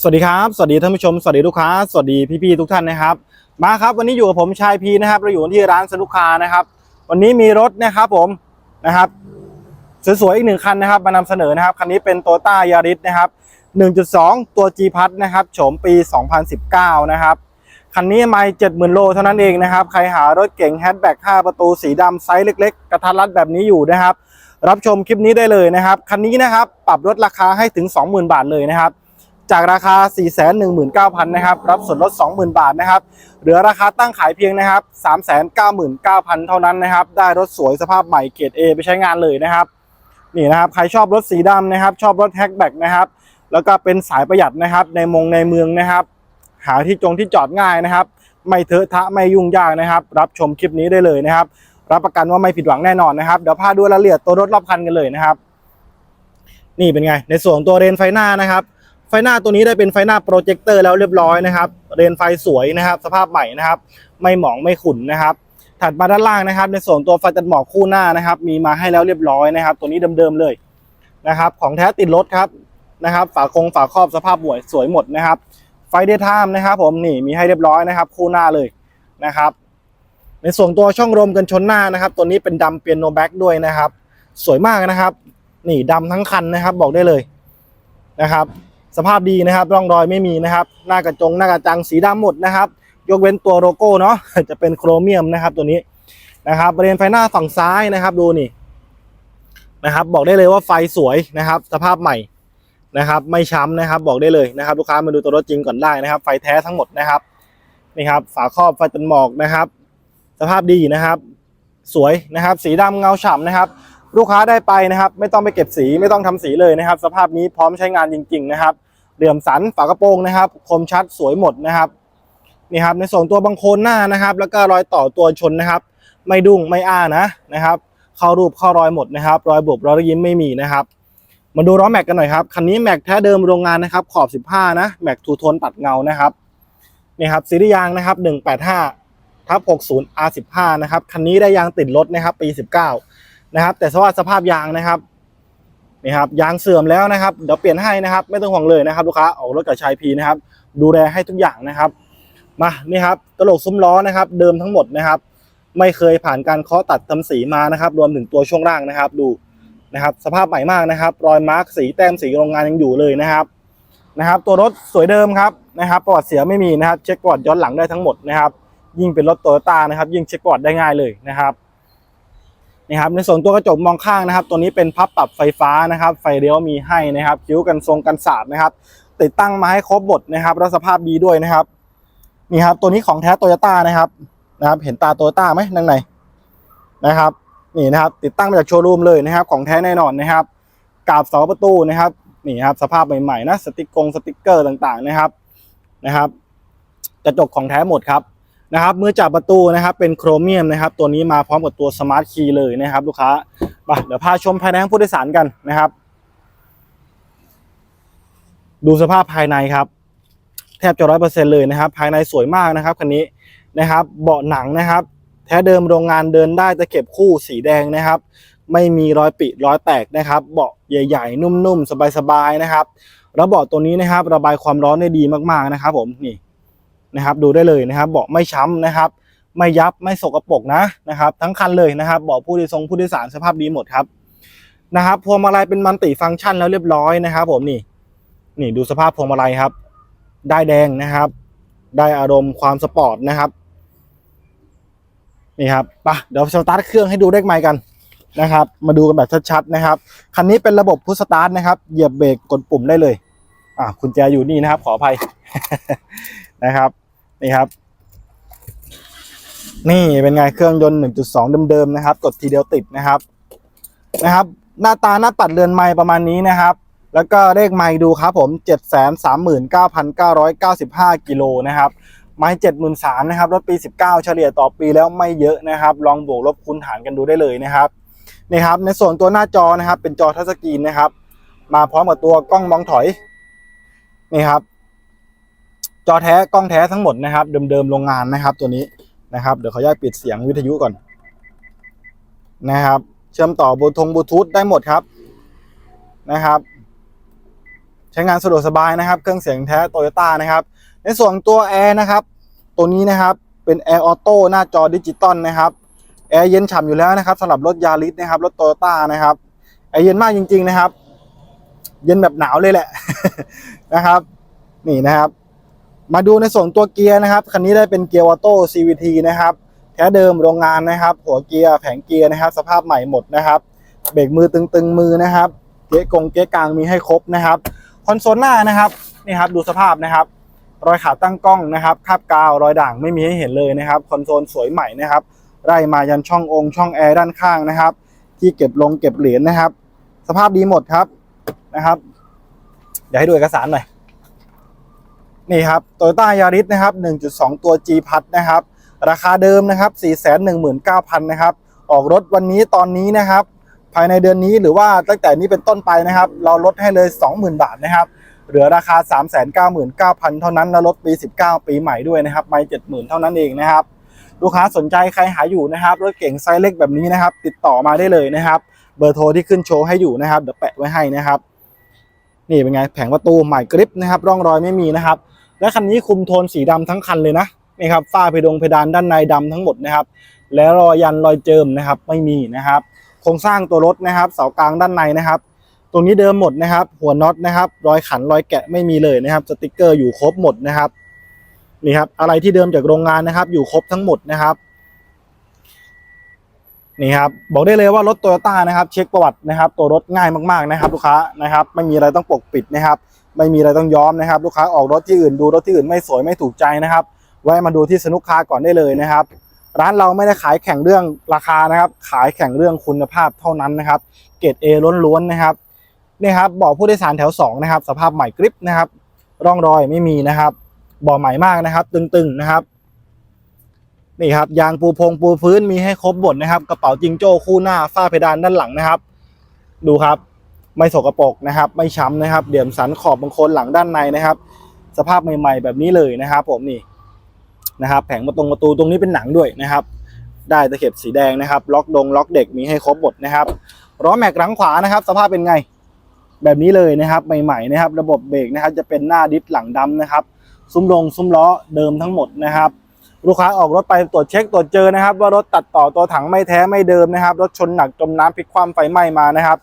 สวัสดีครับ สวัสดีท่านผู้ชม สวัสดีลูกค้า สวัสดีพี่ๆทุกท่านนะครับ มาครับวันนี้อยู่กับผมชายพีนะครับ เราอยู่ที่ร้านสนุกคานะครับ วันนี้มีรถนะครับผมนะครับสวยๆอีกหนึ่งคันนะครับ มานำเสนอนะครับ คันนี้เป็นโตต้ายาริสนะครับ 1.2 ตัว G พัทนะครับโฉมปี 2019 นะครับ คันนี้ไม่70,000 โลเท่านั้นเองนะครับ ใครหารถเก๋งแฮชแบ็ก5ประตูสีดำไซส์เล็ก ๆ กระทัดรัดแบบนี้อยู่นะครับ รับชมคลิปนี้ได้เลยนะครับ คันนี้นะครับปรับลดราคาให้ถึง 20,000 บาทเลยนะครับ จากราคา 419,000นะครับ รับส่วนลด 20,000 บาทนะครับ เหลือราคาตั้งขายเพียงนะครับ 399,000 เท่านั้นนะครับ ได้รถสวยสภาพใหม่เกรด A ไปใช้งานเลยนะครับ นี่นะครับ ใครชอบรถสีดำนะครับ ชอบรถแฮชแบ็กนะครับ แล้วก็เป็นสายประหยัดนะครับ ในมงในเมืองนะครับ หาที่จงที่จอดง่ายนะครับ ไม่เถอะทะไม่ยุ่งยากนะครับ รับชมคลิปนี้ได้เลยนะครับ รับประกันว่าไม่ผิดหวังแน่นอนนะครับ เดี๋ยวพาดูรายละเอียดตัวรถรอบคันกันเลยนะครับ นี่เป็นไง ในส่วนตัวเรนไฟหน้านะครับ ไฟหน้าตัวนี้ได้เป็นไฟหน้าโปรเจคเตอร์แล้วเรียบร้อยนะครับเรนไฟสวยนะครับ สภาพใหม่นะครับ ไม่หมองไม่ขุ่นนะครับถัดมาด้านล่างนะครับ ในส่วนตัวไฟตัดหมอกคู่หน้านะครับ มีมาให้แล้วเรียบร้อยนะครับ ตัวนี้เดิมๆเลยนะครับ ของแท้ติดรถครับนะครับ ฝาคงฝาครอบสภาพหวยสวยหมดนะครับ ไฟเดย์ไทม์นะครับผมนี่มีให้เรียบร้อยนะครับ คู่หน้าเลยนะครับ ในส่วนตัวช่องลมกันชนหน้านะครับ ตัวนี้เป็นดำเปียโนแบ็กด้วยนะครับ สวยมากนะครับ นี่ดำทั้งคันนะครับ บอกได้เลยนะครับ สภาพดีนะครับร่องรอยไม่มีนะครับ หน้ากระจงหน้ากระจังสีดำหมดนะครับ ยกเว้นตัวโลโก้เนาะจะเป็นโครเมียมนะครับตัวนี้นะครับบริเวณไฟหน้าฝั่งซ้ายนะครับดูนี่นะครับ บอกได้เลยว่าไฟสวยนะครับ สภาพใหม่นะครับ ไม่ช้ำนะครับ บอกได้เลยนะครับ ลูกค้ามาดูตัวรถจริงก่อนได้นะครับ ไฟแท้ทั้งหมดนะครับนี่ครับ ฝาครอบไฟตันหมอกนะครับ สภาพดีนะครับ สวยนะครับ สีดำเงาฉ่ำนะครับ ลูกค้าได้ไปนะครับ ไม่ต้องไปเก็บสีไม่ต้องทำสีเลยนะครับ สภาพนี้พร้อมใช้งานจริง ๆ นะครับ เหลื่อมสันฝากระโปรงนะครับ คมชัดสวยหมดนะครับนี่ครับ ในส่วนตัวบังโคนหน้านะครับ แล้วก็รอยต่อตัวชนนะครับ ไม่ดุ้งไม่อ้านะนะครับ เข้ารูปเข้ารอยหมดนะครับ รอยบุบรอยยิ้มไม่มีนะครับ มาดูล้อแม็กกันหน่อยครับคันนี้แม็กแท้เดิมโรงงานนะครับขอบ 15 นะแม็กทูโทนตัดเงานะครับนี่ครับซีรีส์ยางนะครับ 185ทับ60 R15 นะครับคันนี้ได้ยางติดรถนะครับ ปี 19 นะครับ แต่สภาพสภาพยางนะครับ นี่ครับยางเสื่อมแล้วนะครับเดี๋ยวเปลี่ยนให้นะครับ ไม่ต้องห่วงเลยนะครับลูกค้าออกรถกับชายพีนะครับ ดูแลให้ทุกอย่างนะครับมานี่ครับตลกซุ้มล้อนะครับ เดิมทั้งหมดนะครับ ไม่เคยผ่านการเคาะตัดทำสีมานะครับ รวมถึงตัวช่วงล่างนะครับ ดูนะครับ สภาพใหม่มากนะครับ รอยมาร์กสีแต้มสีโรงงานยังอยู่เลยนะครับนะครับ ตัวรถสวยเดิมครับนะครับประวัติเสียไม่มีนะครับ เช็คประวัติย้อนหลังได้ทั้งหมดนะครับ ยิ่งเป็นรถโตโยต้านะครับ ยิ่งเช็คประวัติได้ง่ายเลยนะครับ นี่ครับในส่วนตัวกระจกมองข้างนะครับ ตัวนี้เป็นพับปรับไฟฟ้านะครับ ไฟเลี้ยวมีให้นะครับคิ้วกันทรงกันสาดนะครับ ติดตั้งมาให้ครบหมดนะครับแล้วสภาพดีด้วยนะครับนี่ครับตัวนี้ของแท้โตโยต้านะครับนะครับ เห็นตาโตโยต้าไหมนั่งในนะครับนี่นะครับ ติดตั้งมาจากโชว์รูมเลยนะครับ ของแท้แน่นอนนะครับกาบเสาประตูนะครับนี่ครับสภาพใหม่ๆนะสติกกงสติกเกอร์ต่างๆนะครับนะครับกระจกของแท้หมดครับ นะครับมือจับประตูนะครับเป็นโครเมียมนะครับตัวนี้มาพร้อมกับตัวสมาร์ทคีย์เลยนะครับ ลูกค้าไปเดี๋ยวพาชมภายในห้องผู้โดยสารกันนะครับ ดูสภาพภายในครับ แทบจะร้อยเปอร์เซ็นเลยนะครับ ภายในสวยมากนะครับคันนี้นะครับ เบาะหนังนะครับ แท้เดิมโรงงานเดินได้ตะเข็บคู่สีแดงนะครับ ไม่มีรอยปิรอยแตกนะครับ เบาะใหญ่ ๆ นุ่มๆสบายๆนะครับแล้วเบาะตัวนี้นะครับ ระบายความร้อนได้ดีมากๆนะครับ ผมนี่ นะครับดูได้เลยนะครับเบาะไม่ช้ำนะครับ ไม่ยับไม่สกปรกนะนะครับ ทั้งคันเลยนะครับเบาะผู้โดยสารผู้โดยสารสภาพดีหมดครับนะครับพวงมาลัยเป็นมัลติฟังก์ชันแล้วเรียบร้อยนะครับ ผมนี่ นี่ดูสภาพพวงมาลัยครับ ได้แดงนะครับ ได้อารมณ์ความสปอร์ตนะครับนี่ครับไปะเดี๋ยวสตาร์ทเครื่องให้ดูเลขไมค์กันนะครับ มาดูกันแบบชัดๆนะครับ คันนี้เป็นระบบพุชสตาร์ทนะครับ เหยียบเบรกกดปุ่มได้เลย อ่าคุณแจอยู่นี่นะครับ ขออภัยนะครับ นี่ครับ นี่เป็นไงเครื่องยนต์ 1.2 เดิมๆนะครับ กดทีเดียวติดนะครับนะครับ หน้าตาหน้าปัดเรือนไม้ประมาณนี้นะครับ แล้วก็เลขไม้ดูครับผม 739,995 กิโลนะครับไม้73,000นะครับรถปี 19 เฉลี่ยต่อปีแล้วไม่เยอะนะครับ ลองบวกลบคูณหารกันดูได้เลยนะครับนี่ครับ ในส่วนตัวหน้าจอนะครับ เป็นจอทัชสกรีนนะครับ มาพร้อมกับตัวกล้องมองถอยนี่ครับ จอแท้กล้องแท้ทั้งหมดนะครับ เดิมๆโรงงานนะครับตัวนี้นะครับเดี๋ยวขออนุญาตปิดเสียงวิทยุก่อนนะครับ เชื่อมต่อบลูทงบลูทูธได้หมดครับนะครับ ใช้งานสะดวกสบายนะครับ เครื่องเสียงแท้โตโยต้านะครับ ในส่วนตัวแอร์นะครับ ตัวนี้นะครับเป็นแอร์ออโต้หน้าจอดิจิตอลนะครับแอร์เย็นฉ่ำอยู่แล้วนะครับสำหรับรถยาริสนะครับรถโตโยต้านะครับแอร์เย็นมากจริง ๆนะครับ เย็นแบบหนาวเลยแหละนะครับ นี่นะครับ มาดูในส่วนตัวเกียร์นะครับคันนี้ได้เป็นเกียร์ออโต้ CVT นะครับแท้เดิมโรงงานนะครับ หัวเกียร์แผงเกียร์นะครับ สภาพใหม่หมดนะครับ เบรกมือตึงๆมือนะครับ เก๊กงเก๊กลางมีให้ครบนะครับคอนโซลหน้านะครับนี่ครับดูสภาพนะครับรอยขาตั้งกล้องนะครับคาบกาวรอยด่างไม่มีให้เห็นเลยนะครับคอนโซลสวยใหม่นะครับไล่มายันช่ององค์ช่องแอร์ด้านข้างนะครับ ที่เก็บลงเก็บเหรียญนะครับ สภาพดีหมดครับนะครับ เดี๋ยวให้ดูเอกสารหน่อย นี่ครับโตโยต้ายาริสนะครับ 1.2 ตัว G พัดนะครับ ราคาเดิมนะครับ 419,000 นะครับ ออกรถวันนี้ตอนนี้นะครับ ภายในเดือนนี้หรือว่าตั้งแต่นี้เป็นต้นไปนะครับ เราลดให้เลย 20,000 บาทนะครับ เหลือราคา 399,900 เท่านั้นแล้วลดปี 19 ปีใหม่ด้วยนะครับ ไม่ 70,000 เท่านั้นเองนะครับ ลูกค้าสนใจใครหาอยู่นะครับ รถเก๋งไซส์เล็กแบบนี้นะครับ ติดต่อมาได้เลยนะครับ เบอร์โทรที่ขึ้นโชว์ให้อยู่นะครับ เดี๋ยวแปะไว้ให้นะครับ นี่เป็นไง แผงประตูใหม่กริปนะครับ ร่องรอยไม่มีนะครับ และคันนี้คุมโทนสีดำทั้งคันเลยนะนี่ครับฝ้าเพดงเพดานด้านในดำทั้งหมดนะครับ และรอยยันรอยเจิมนะครับไม่มีนะครับ โครงสร้างตัวรถนะครับ เสากลางด้านในนะครับ ตรงนี้เดิมหมดนะครับ หัวน็อตนะครับ รอยขันรอยแกะไม่มีเลยนะครับ สติกเกอร์อยู่ครบหมดนะครับนี่ครับอะไรที่เดิมจากโรงงานนะครับ อยู่ครบทั้งหมดนะครับนี่ครับบอกได้เลยว่ารถโตโยต้านะครับ เช็คประวัตินะครับ ตัวรถง่ายมากๆนะครับ ลูกค้านะครับ ไม่มีอะไรต้องปกปิดนะครับ ไม่มีอะไรต้องย้อมนะครับ ลูกค้าออกรถที่อื่นดูรถที่อื่นไม่สวยไม่ถูกใจนะครับแวะมาดูที่สนุกคาก่อนได้เลยนะครับ ร้านเราไม่ได้ขายแข่งเรื่องราคานะครับ ขายแข่งเรื่องคุณภาพเท่านั้นนะครับ เกรดเอล้วนๆนะครับนี่ครับบาะผู้โดยสารแถวสองนะครับสภาพใหม่กริปนะครับ ร่องรอยไม่มีนะครับบาะใหม่มากนะครับ ตึงๆนะครับนี่ครับยางปูพงปูพื้นมีให้ครบหมดนะครับ กระเป๋าจิงโจ้คู่หน้าฝ้าเพดานด้านหลังนะครับ ดูครับ ไม่สกปรกนะครับ ไม่ช้ำนะครับเดี่ยมสันขอบบางคนหลังด้านในนะครับ สภาพใหม่ๆ แบบนี้เลยนะครับ ผมนี่นะครับ แผงประตูประตูตรงนี้เป็นหนังด้วยนะครับ ได้ตะเข็บสีแดงนะครับ ล็อกดงล็อกเด็กมีให้ครบหมดนะครับล้อแม็กหลังขวานะครับ สภาพเป็นไง แบบนี้เลยนะครับ ใหม่ๆนะครับ ระบบเบรกนะครับ จะเป็นหน้าดิสหลังดำนะครับ ซุ้มลงซุ้มล้อเดิมทั้งหมดนะครับลูกค้าออกรถไปตรวจเช็คตรวจเจอนะครับ ว่ารถตัดต่อตัวถังไม่แท้ไม่เดิมนะครับ รถชนหนักจมน้ำพลิกคว่ำไฟไหม้มานะครับ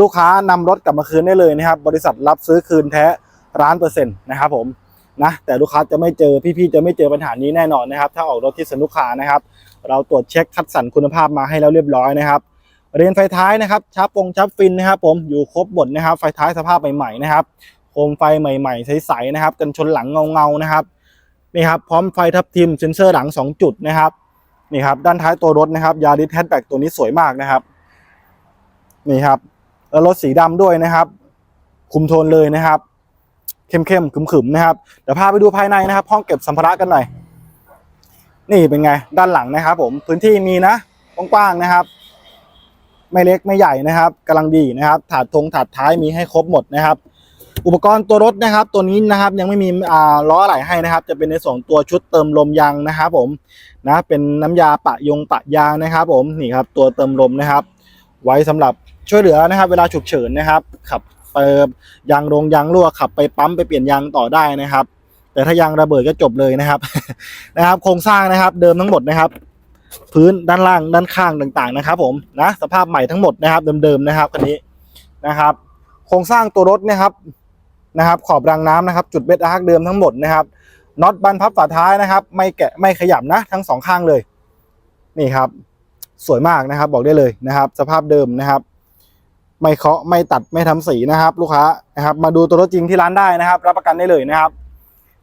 ลูกค้านำรถกลับมาคืนได้เลยนะครับ บริษัทรับซื้อคืนแท้ร้านเปอร์เซ็นต์นะครับผมนะแต่ลูกค้าจะไม่เจอพี่ๆจะไม่เจอปัญหานี้แน่นอนนะครับ ถ้าออกรถที่สนุกคานะครับ เราตรวจเช็คคัดสรรคุณภาพมาให้แล้วเรียบร้อยนะครับเรียนไฟท้ายนะครับชับปงชับฟินนะครับ ผมอยู่ครบหมดนะครับ ไฟท้ายสภาพใหม่ๆนะครับโคมไฟใหม่ๆใสๆนะครับ กันชนหลังเงาๆนะครับนี่ครับพร้อมไฟทับทิมเซ็นเซอร์หลัง 2 จุดนะครับนี่ครับด้านท้ายตัวรถนะครับยาริสแฮชแบ็กตัวนี้สวยมากนะครับนี่ครับ แล้วรถสีดำด้วยนะครับ คุมโทนเลยนะครับ เข้มๆขึมๆนะครับ เดี๋ยวพาไปดูภายในนะครับ ห้องเก็บสัมภาระกันหน่อย นี่เป็นไง ด้านหลังนะครับ ผมพื้นที่มีนะกว้างๆนะครับ ไม่เล็กไม่ใหญ่นะครับกำลังดีนะครับ ถาดทงถาดท้ายมีให้ครบหมดนะครับ อุปกรณ์ตัวรถนะครับ ตัวนี้นะครับ ยังไม่มีอ่าล้ออะไหล่ให้นะครับ จะเป็นในส่วนตัวชุดเติมลมยางนะครับ ผมนะเป็นน้ำยาปะยงปะยางนะครับ ผมนี่ครับ ตัวเติมลมนะครับ ไว้สำหรับ ช่วยเหลือนะครับ เวลาฉุกเฉินนะครับ ขับเปิดยางรงยางรั่วขับไปปั๊มไปเปลี่ยนยางต่อได้นะครับ แต่ถ้ายางระเบิดก็จบเลยนะครับนะครับ โครงสร้างนะครับ เดิมทั้งหมดนะครับ พื้นด้านล่างด้านข้างต่างๆนะครับ ผมนะสภาพใหม่ทั้งหมดนะครับ เดิมๆนะครับคันนี้นะครับ โครงสร้างตัวรถนะครับนะครับ ขอบรางน้ำนะครับ จุดเบ็ดอาร์คเดิมทั้งหมดนะครับน็อตบันพับฝาท้ายนะครับ ไม่แกะไม่ขยับนะ ทั้งสองข้างเลย นี่ครับ สวยมากนะครับ บอกได้เลยนะครับ สภาพเดิมนะครับ ไม่เคาะไม่ตัดไม่ทำสีนะครับ ลูกค้านะครับมาดูตัวรถจริงที่ร้านได้นะครับ รับประกันได้เลยนะครับ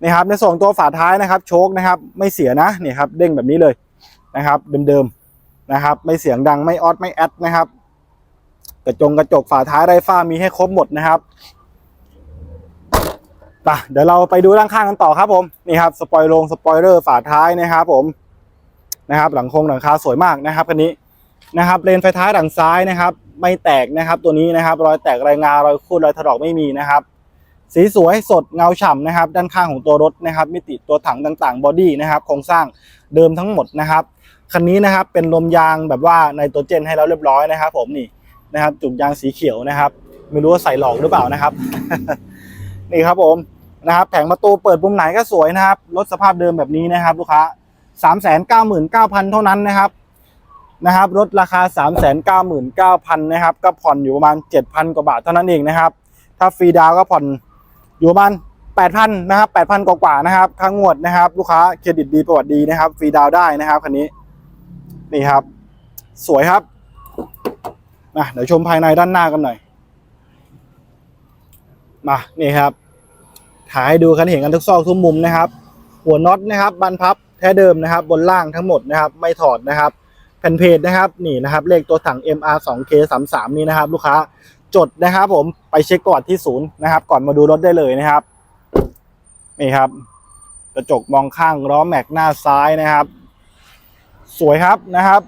นี่ครับ ในส่วนตัวฝาท้ายนะครับ โชคนะครับ ไม่เสียนะนี่ครับเด้งแบบนี้เลยนะครับ เดิมๆนะครับ ไม่เสียงดังไม่ออดไม่แอดนะครับ กระจงกระจกฝาท้ายไรฟ้ามีให้ครบหมดนะครับไปเดี๋ยวเราไปดูด้านข้างกันต่อครับผมนี่ครับสปอยลงสปอยเลอร์ฝาท้ายนะครับผมนะครับ หลังคงหลังคาสวยมากนะครับคันนี้ นะครับเลนไฟท้ายหลังซ้ายนะครับ ไม่แตกนะครับ ตัวนี้นะครับ รอยแตกรายงารอยคูดรอยถลอกไม่มีนะครับ สีสวยสดเงาฉ่ำนะครับ ด้านข้างของตัวรถนะครับ มิติตัวถังต่างๆบอดี้นะครับโครงสร้างเดิมทั้งหมดนะครับคันนี้นะครับเป็นลมยางแบบว่าในตัวเจนให้เราเรียบร้อยนะครับ ผมนี่นะครับจุกยางสีเขียวนะครับ ไม่รู้ว่าใส่หลอกหรือเปล่านะครับ นี่ครับผมนะครับ แผงประตูเปิดมุมไหนก็สวยนะครับรถสภาพเดิมแบบนี้นะครับ ลูกค้าสามแสนเก้าหมื่นเก้าพันเท่านั้นนะครับ นะครับรถราคาสามแสนเก้าหมื่นเก้าพันนะครับก็ผ่อนอยู่ประมาณเจ็ดพันกว่าบาทเท่านั้นเองนะครับ ถ้าฟรีดาวก็ผ่อนอยู่ประมาณแปดพันนะครับแปดพันกว่าๆนะครับค่างวดนะครับ ลูกค้าเครดิตดีประวัติดีนะครับฟรีดาวได้นะครับคันนี้นี่ครับ สวยครับมาเดี๋ยวชมภายในด้านหน้ากันหน่อยมานี่ครับถ่ายให้ดูกันเห็นกันทุกซอกทุกมุมนะครับ หัวน็อตนะครับบันพับแท้เดิมนะครับ บนล่างทั้งหมดนะครับ ไม่ถอดนะครับ แผ่นเพจนะครับนี่นะครับเลขตัวถัง MR 2 K 3 3นี่นะครับ ลูกค้าจดนะครับ ผมไปเช็คก่อนที่ศูนย์นะครับ ก่อนมาดูรถได้เลยนะครับนี่ครับ กระจกมองข้างล้อแม็กหน้าซ้ายนะครับ สวยครับนะครับ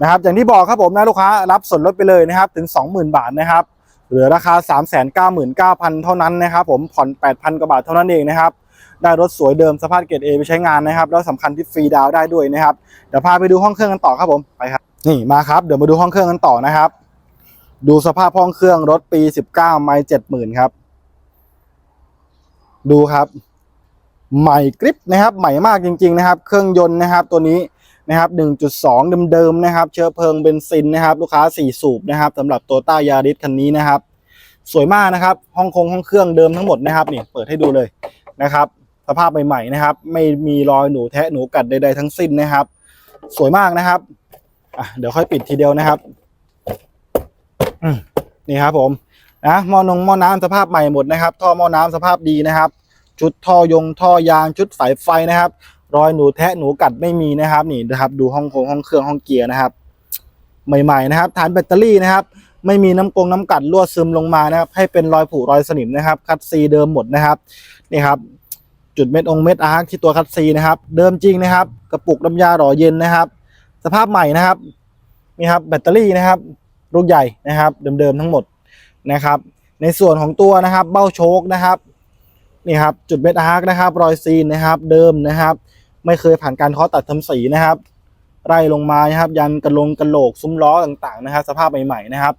นะครับ อย่างที่บอกครับผมนะลูกค้ารับส่วนลดไปเลยนะครับ ถึง 20,000 บาทนะครับเหลือราคา 399,000 เท่านั้นนะครับ ผมผ่อน 8,000 กว่าบาทเท่านั้นเองนะครับ ได้รถสวยเดิมสภาพเกรด A ไปใช้งานนะครับ แล้วสำคัญที่ฟรีดาวได้ด้วยนะครับ เดี๋ยวพาไปดูห้องเครื่องกันต่อครับผม ไปครับ นี่มาครับ เดี๋ยวมาดูห้องเครื่องกันต่อนะครับ ดูสภาพห้องเครื่องรถปี 19 ไม่70,000 ครับ ดูครับ ใหม่กริปนะครับ ใหม่มากจริง ๆ นะครับ เครื่องยนต์นะครับ ตัวนี้นะครับ 1.2 เดิมๆนะครับ เชื้อเพลิงเบนซินนะครับ ลูกค้า 4 สูบนะครับสำหรับตัวต้ายาริสคันนี้นะครับ สวยมากนะครับ ห้องคงห้องเครื่องเดิมทั้งหมดนะครับ นี่ เปิดให้ดูเลยนะครับ สภาพใหม่ๆนะครับ ไม่มีรอยหนูแทะหนูกัดใดๆทั้งสิ้นนะครับ สวยมากนะครับอะเดี๋ยวค่อยปิดทีเดียวนะครับนี่ครับผมนะหม้อนงหม้อน้ำสภาพใหม่หมดนะครับ ท่อหม้อน้ำสภาพดีนะครับ ชุดท่อยงท่อยางชุดสายไฟนะครับ รอยหนูแทะหนูกัดไม่มีนะครับ นี่นะครับ ดูห้องโคงห้องเครื่องห้องเกียร์นะครับ ใหม่ ๆ นะครับ ฐานแบตเตอรี่นะครับ ไม่มีน้ำกงน้ำกัดรั่วซึมลงมานะครับ ให้เป็นรอยผุรอยสนิมนะครับ คัดซีเดิมหมดนะครับนี่ครับ จุดเม็ดองเม็ดอาร์คที่ตัวคัดซีนะครับ เดิมจริงนะครับ กระปุกน้ำยาหล่อเย็นนะครับ สภาพใหม่นะครับนี่ครับแบตเตอรี่นะครับลูกใหญ่นะครับ เดิมๆทั้งหมดนะครับ ในส่วนของตัวนะครับ เบ้าโชคนะครับนี่ครับจุดเม็ดอาร์คนะครับ รอยซีนนะครับ เดิมนะครับ ไม่เคยผ่านการเคาะตัดทำสีนะครับไล่ลงมานะครับ ยันกระลงกระโหลกซุ้มล้อต่างๆนะครับ สภาพใหม่ๆนะครับ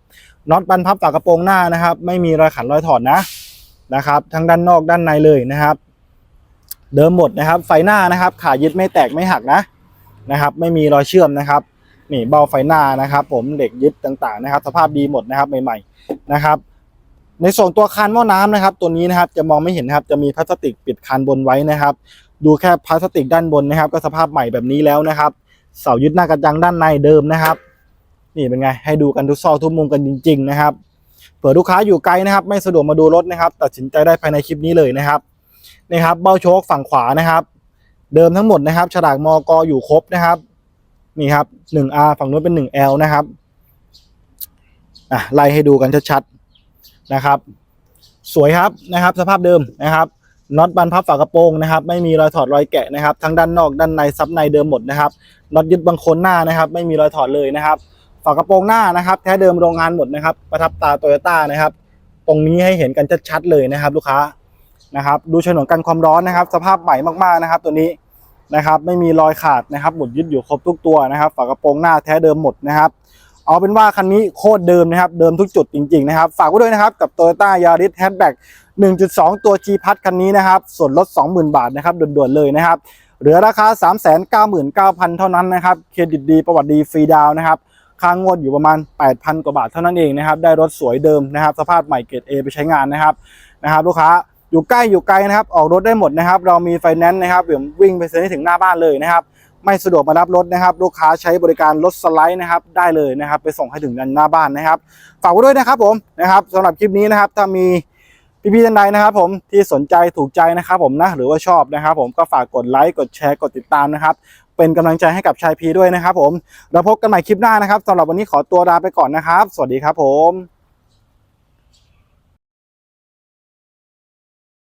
น็อตบันพับฝากระโปรงหน้านะครับ ไม่มีรอยขันรอยถอดนะนะครับ ทั้งด้านนอกด้านในเลยนะครับ เดิมหมดนะครับ ไฟหน้านะครับ ขายึดไม่แตกไม่หักนะนะครับ ไม่มีรอยเชื่อมนะครับนี่เบ้าไฟหน้านะครับ ผมเหล็กยึดต่างๆนะครับ สภาพดีหมดนะครับใหม่ๆนะครับ ในส่วนตัวคานหม้อน้ำนะครับ ตัวนี้นะครับจะมองไม่เห็นนะครับ จะมีพลาสติกปิดคานบนไว้นะครับ ดูแค่พลาสติกด้านบนนะครับ ก็สภาพใหม่แบบนี้แล้วนะครับ เสายึดหน้ากระจังด้านในเดิมนะครับ นี่เป็นไงให้ดูกันทุกซอกทุกมุมกันจริง ๆ นะครับเผื่อลูกค้าอยู่ไกลนะครับ ไม่สะดวกมาดูรถนะครับ ตัดสินใจได้ภายในคลิปนี้เลยนะครับ นี่ครับเบ้าโชคฝั่งขวานะครับ เดิมทั้งหมดนะครับ ฉลากมอกออยู่ครบนะครับ นี่ครับ 1R ฝั่งนู้นเป็น 1L นะครับอะไล่ให้ดูกันชัดๆนะครับ สวยครับนะครับ สภาพเดิมนะครับน็อตบันพับฝากระโปรงนะครับ ไม่มีรอยถอดรอยแกะนะครับ ทั้งด้านนอกด้านในซับในเดิมหมดนะครับน็อตยึดบังโคนหน้านะครับ ไม่มีรอยถอดเลยนะครับฝากระโปรงหน้านะครับ แท้เดิมโรงงานหมดนะครับ ประทับตาโตโยต้านะครับ ตรงนี้ให้เห็นกันชัดๆเลยนะครับ ลูกค้า นะครับดูฉนวนกันความร้อนนะครับ สภาพใหม่มากๆนะครับ ตัวนี้นะครับ ไม่มีรอยขาดนะครับหมุดยึดอยู่ครบทุกตัวนะครับ ฝากระโปรงหน้าแท้เดิมหมดนะครับ เอาเป็นว่าคันนี้โคตรเดิมนะครับ เดิมทุกจุดจริงๆนะครับ ฝากไว้ด้วยนะครับกับ Toyota Yaris Hatchback 1.2 ตัว G พัดคันนี้นะครับ ส่วนลด 20,000 บาทนะครับด่วนๆเลยนะครับ เหลือราคา 399,000 เท่านั้นนะครับ เครดิตดีประวัติดีฟรีดาวน์นะครับค่างวดอยู่ประมาณ 8,000 กว่าบาทเท่านั้นเองนะครับ ได้รถสวยเดิมนะครับ สภาพใหม่เกรด A ไปใช้งานนะครับนะครับ ลูกค้า อยู่ใกล้อยู่ไกลนะครับ ออกรถได้หมดนะครับ เรามีไฟแนนซ์นะครับวิ่งไปเซ็นให้ถึงหน้าบ้านเลยนะครับ ไม่สะดวกมารับรถนะครับ ลูกค้าใช้บริการรถสไลด์นะครับ ได้เลยนะครับ ไปส่งให้ถึงหน้าบ้านนะครับ ฝากไว้ด้วยนะครับผมนะครับสำหรับคลิปนี้นะครับ ถ้ามีพี่ๆท่านใดนะครับผมที่สนใจถูกใจนะครับผมนะหรือว่าชอบนะครับ ผมก็ฝากกดไลค์กดแชร์กดติดตามนะครับ เป็นกำลังใจให้กับชายพีด้วยนะครับ ผมเราพบกันใหม่คลิปหน้านะครับสำหรับวันนี้ขอตัวลาไปก่อนนะครับ สวัสดีครับผม